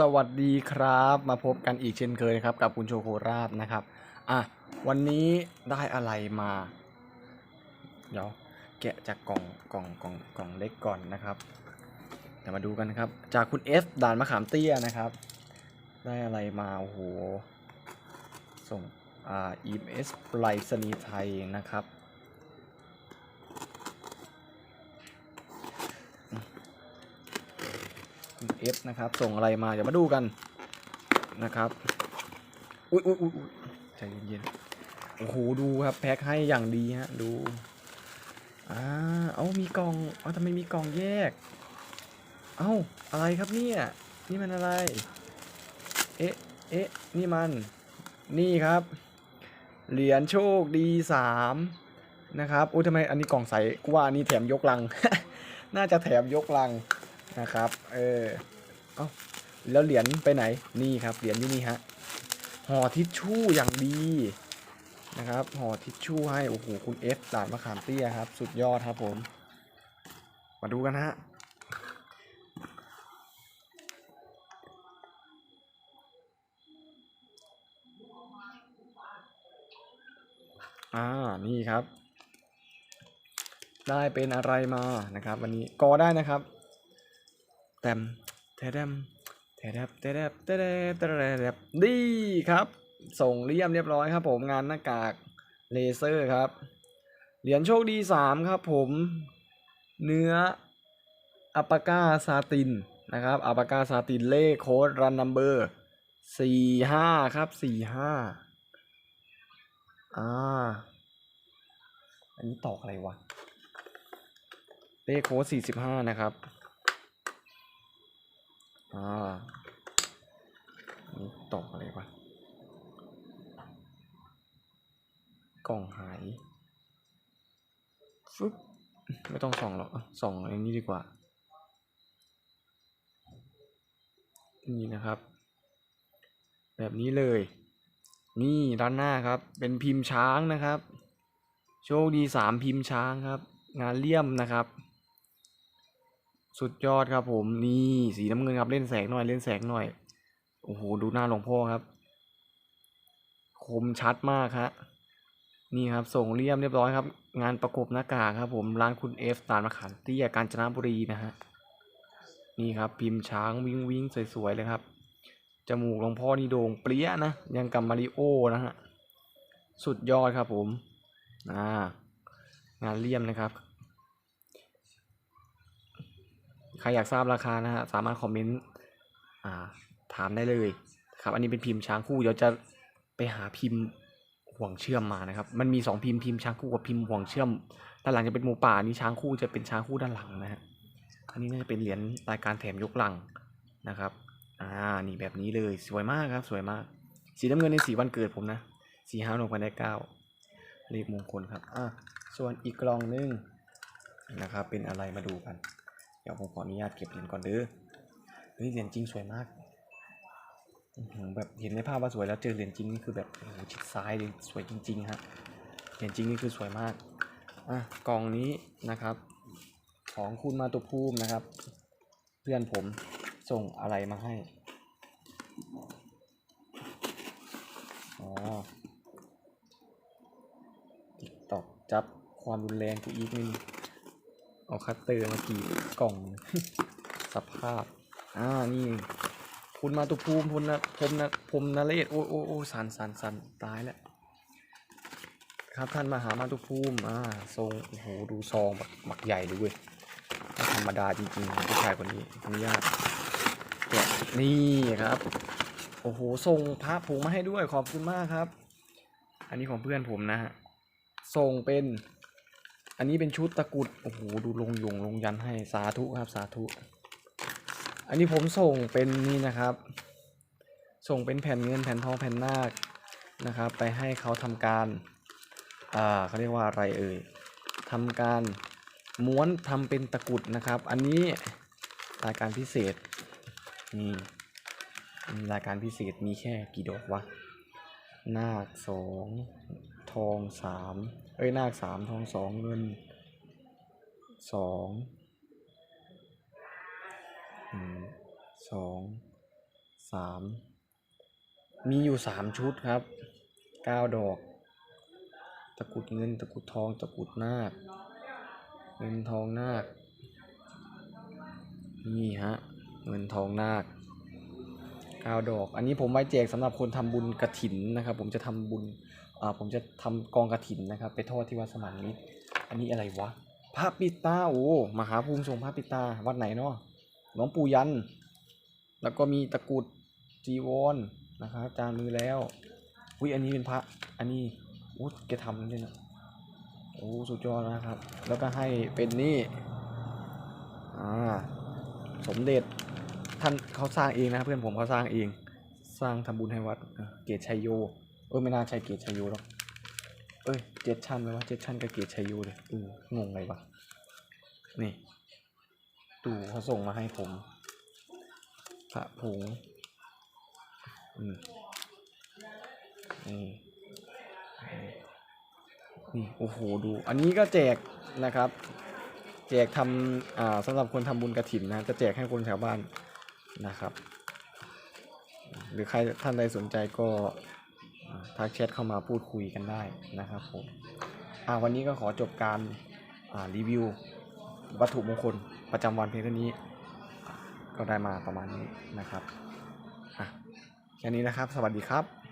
สวัสดีครับมาพบกันอีกเช่นเคยนะครับกับคุณโชโคราบนะครับอะวันนี้ได้อะไรมา เดี๋ยวแกะจากกล่องกล่องกล่องกล่องเล็กก่อนนะครับเดี๋ยวมาดูกันนะครับ จากคุณเอฟด่านมะขามเตี้ยนะครับ ได้อะไรมาโอ้โหส่งอ่า EMS ไปรษณีย์ไทยนะครับ คุณเอฟนะครับ ส่งอะไรมาเดี๋ยวมาดูกันนะครับ อุ้ยอุ้ยอุ้ยอุ๊ยใจเย็นๆ โอ้โห ดูครับแพ็คให้อย่างดีฮะ ดู อ่า เอามีกล่องเอาทำไมมีกล่องแยก เอ้าอะไรครับเนี่ย นี่มันอะไร เอ๊ะ เอ๊ะ นี่มัน นี่ครับ เหรียญโชคดีสามนะครับ อุ้ยทำไมอันนี้กล่องใสกูว่าอันนี้แถมยกลัง น่าจะแถมยกลัง นะครับ เออ เอ้า แล้วเหรียญไปไหน นี่ครับ เหรียญอยู่นี่ฮะ ห่อทิชชู่อย่างดีนะครับ ห่อทิชชู่ให้ โอ้โห คุณเอฟด่านมะขามเตี้ยครับ สุดยอดครับผม มาดูกันฮะอ่า นี่ครับ ได้เป็นอะไรมานะครับ วันนี้กอได้นะครับ แต้มแทดมแทดบแทดบแทดบแทดบดีครับ ส่งเรียมเรียบร้อยครับ ผมงานหน้ากากเลเซอร์ครับ เหรียญโชคดีสามครับ ผม เนื้ออัปาก้าซาตินนะครับอัปาก้าซาตินเลขโค้ดรันนัมเบอร์สี่ห้าครับสี่ห้าอ่า อันนี้ตอกอะไรวะเลขโค้ดสี่สิบห้านะครับ อ่านนี้ตอกอะไรวะกล่องหายฟึบไม่ต้องส่องหรอกส่องอย่างนี้ดีกว่า นี่นะครับ แบบนี้เลย นี่ด้านหน้าครับ เป็นพิมพ์ช้างนะครับ โชคดีสามพิมพ์ช้างครับ งานเลี่ยมนะครับ สุดยอดครับผมนี่สีน้ำเงินครับเล่นแสงหน่อยเล่นแสงหน่อย โอ้โหดูหน้าหลวงพ่อครับ คมชัดมากฮะนี่ครับส่งเลี่ยมเรียบร้อยครับ งานประกบหน้ากากครับผมร้านคุณเอฟตานมะขามเตี้ยกาญจนบุรีนะฮะนี่ครับพิมพ์ช้างวิ่งวิ่งสวยๆเลยครับจมูกหลวงพ่อนี่โด่งเปรี้ยนะยังกับมาริโอนะฮะสุดยอดครับผมอ่างานเลี่ยมนะครับ ใครอยากทราบราคานะฮะสามารถคอมเมนต์ถามได้เลยครับ อันนี้เป็นพิมพ์ช้างคู่เดี๋ยวจะไปหาพิมพ์ห่วงเชื่อมมานะครับ มันมีสองพิมพ์พิมพ์ช้างคู่กับพิมพ์ห่วงเชื่อม ด้านหลังจะเป็นหมูป่าอันนี้ช้างคู่จะเป็นช้างคู่ด้านหลังนะฮะ อันนี้น่าจะเป็นเหรียญรายการแถมยกหลังนะครับ อ่า นี่แบบนี้เลยสวยมากครับ สวยมาก สีน้ำเงินในสีวันเกิดผมนะ สีห้าหนึ่งพันได้เก้าเลขมงคลครับ อะส่วนอีกกล่องหนึงนะครับ เป็นอะไรมาดูกัน เดี๋ยวผมขออนุญาตเก็บเหรียญก่อนเด้อเฮ้ยเหรียญจริงสวยมากแบบเห็นในภาพว่าสวยแล้วเจอเหรียญจริงนี่คือแบบโอ้โหชิดซ้ายเลยสวยจริงๆฮะเหรียญจริงนี่คือสวยมากอะกล่องนี้นะครับ ของคุณมาตุภูมินะครับ เพื่อนผมส่งอะไรมาให้อ๋อติ๊กตอกจับความรุนแรงกูอีกนี่ เอาคัตเตอร์มากรีดกล่อง สภาพ อ่า นี่ คุณมาตุภูมิพลนะพมนะพมนเรศโอ้โอ้โอ้สันสันสันตายแล้ว ครับท่านมาหามาตุภูมิ อ่า ทรง โอ้โห ดูซองแบบหมักใหญ่เลยเว้ยไม่ธรรมดาจริงๆผู้ชายคนนี้อนุญาตแกะนี่ครับ โอ้โหส่งพระผงมาให้ด้วย ขอบคุณมากครับ อันนี้ของเพื่อนผมนะฮะ ส่งเป็น อันนี้เป็นชุดตะกรุดโอ้โหดูลงยงลงยันให้สาธุครับสาธุ อันนี้ผมส่งเป็นนี่นะครับ ส่งเป็นแผ่นเงินแผ่นทองแผ่นนาคนะครับ ไปให้เขาทำการอ่าเขาเรียกว่าอะไรเอ่ยทำการม้วนทำเป็นตะกรุดนะครับ อันนี้รายการพิเศษนี่รายการพิเศษมีแค่กี่ดอกวะนาคสองทองสาม เอ้ยนาคสามทองสองเงินสองสองสามมีอยู่สามชุดครับเก้าดอก ตะกุดเงิน ตะกุดทอง ตะกุดนาค เงินทองนาค นี่ฮะ เงินทองนาคเก้าดอก อันนี้ผมไว้แจกสำหรับคนทำบุญกระถินนะครับ ผมจะทำบุญ ผมจะทำกองกระถินนะครับ ไปทอดที่วัดสมานมิตรอันนี้อะไรวะพระปิตาโอ้มหาภูมิทรงพระปิตาวัดไหนเนาะหลวงปู่ยัน แล้วก็มีตะกรุดจีวรนะครับจานมือแล้วอุ้ยอันนี้เป็นพระอันนี้อู้แกทำเลยนะโอ้สุดยอดนะครับ แล้วก็ให้เป็นนี่อ่าสมเด็จท่านเขาสร้างเองนะเพื่อนผมเขาสร้างเอง สร้างทำบุญให้วัดเกตชัยโย ออไม่น่าใช่เกตชัยโยหรอกเอ้ยเจ็ดชั้นไหมวะเจ็ดชั้นกับเกตชัยโยเลยเอองงไงวะนี่ดูเขาส่งมาให้ผมพระผงอืมนี่นี่โอ้โหดู อันนี้ก็แจกนะครับ แจกทำอ่าสำหรับคนทำบุญกระถินนะจะแจกให้คนแถวบ้านนะครับ หรือใครท่านใดสนใจก็ ทักแชทเข้ามาพูดคุยกันได้นะครับผมอ่าวันนี้ก็ขอจบการรีวิว วัตถุมงคลประจำวันเพียงเท่านี้ ก็ได้มาประมาณนี้นะครับอะแค่นี้นะครับ สวัสดีครับ